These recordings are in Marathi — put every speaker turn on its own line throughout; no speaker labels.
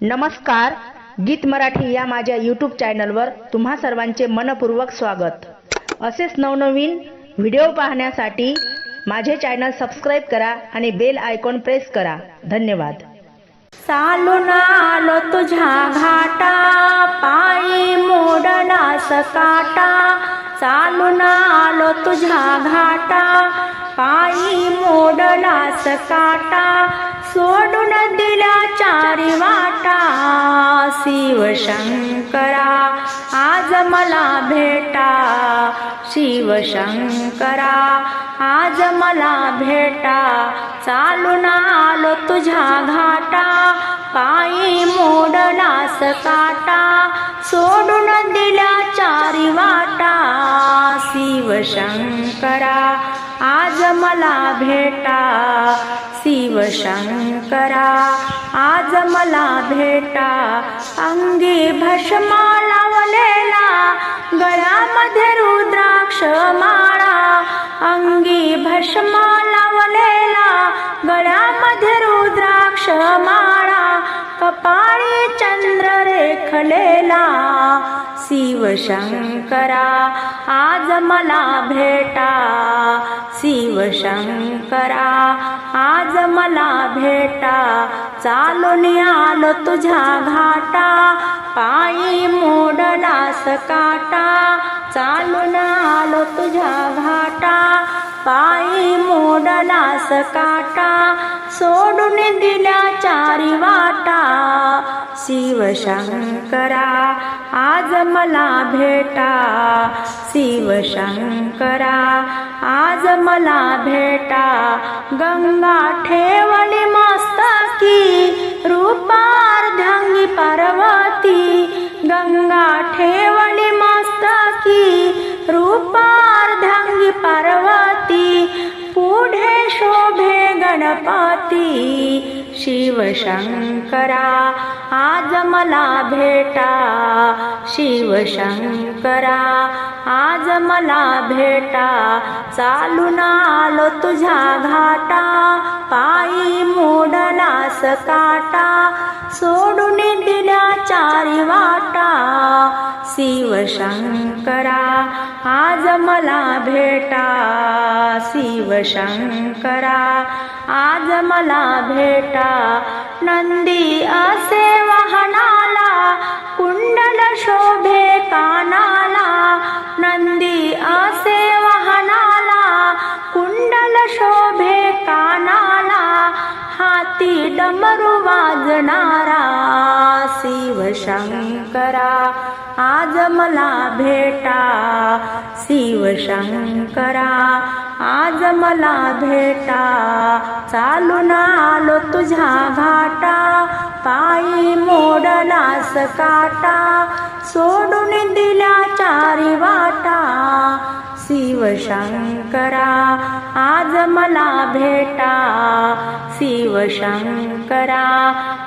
नमस्कार गीत मराठी या माझ्या यूट्यूब चॅनलवर तुम्हा सर्वांचे मनपूर्वक स्वागत. असेच नवनवीन व्हिडिओ पाहण्यासाठी माझे चॅनल सबस्क्राईब करा आणि बेल आयकॉन प्रेस करा. धन्यवाद.
चालून आलो तुझ्या घाटा पायी मोडला सकाटा चालून आलो तुझ्या घाटा पायी मोडला सकाटा सोडून शिवशंकरा आज मला भेटा. शिवशंकरा आज मला भेटा. चालून आलो तुझ्या घाटा. पायी मोडनास काटा. सोडून दिल्या चारी वाटा. शिवशंकरा आज मला भेटा शिवशंकरा आज मला भेटा अंगी भस्मा लावलेला गळ्यामध्ये रुद्राक्ष माळा. अंगी भस्मा लावलेला गळ्यामध्ये रुद्राक्ष माळा. कपाळी चंद्र रेखले शिवशङ्करा आज मला भेटा. शिवशङ्करा आज मला भेटा. चालून आलो तुझ्या घाटा. पायी मोडला सकाटा चालून आलो तुझ्या घाटा. पायी मोडला सकाटा सोडून दिल्या चारी वाटा. शिवशंकरा आज मला भेटा. शिवशंकरा आज मला भेटा. गंगा ठेवली मस्तकी पाती शिवशंकरा आज मला भेटा. शिवशंकरा आज मला भेटा. चालून आलो तुझ्या घाटा पायी मोडला सकाटा सोडून दिल्या चारी वाटा. शिवशङ्करा आज मला भेटा. शिवशङ्करा आज मला भेटा. नंदी असे वाहनाला कुंडल शोभे कानाला. नंदी असे वाहनाला कुंडल शोभे कानाला. हाती डमरू वाजणारा शिवशङ्करा आज मला भेटा शिवशंकरा आज मला भेटा चालून आलो तुझ्या घाटा. पायी मोडला सकाटा सोडून दिल्या चारी वाटा. शिवशंकरा आज मला भेटा. शिवशंकरा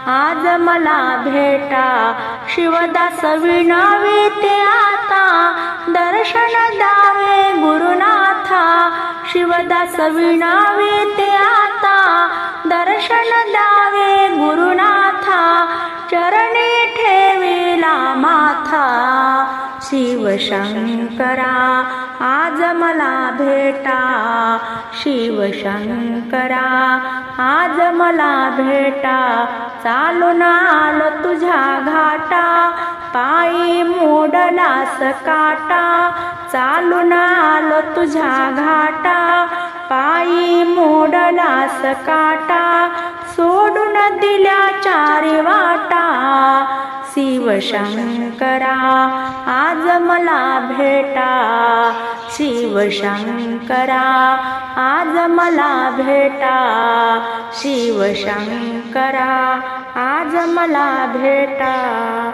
आज मला भेटा. शिवदास विणावे ते आता दर्शन दावे गुरुनाथा. शिवदास विणावे ते शिवशंकरा आज मला भेटा. शिवशंकरा आज मला भेटा. चालून आलो तुझ्या घाटा. पायी मोडला सकाटा चालून आलो तुझ्या घाटा. पायी मोडला सकाटा सोडून दिल्या चारी वाटा. शिवशंकरा आज मला भेटा. शिवशंकरा आज मला भेटा. शिवशंकरा आज मला भेटा.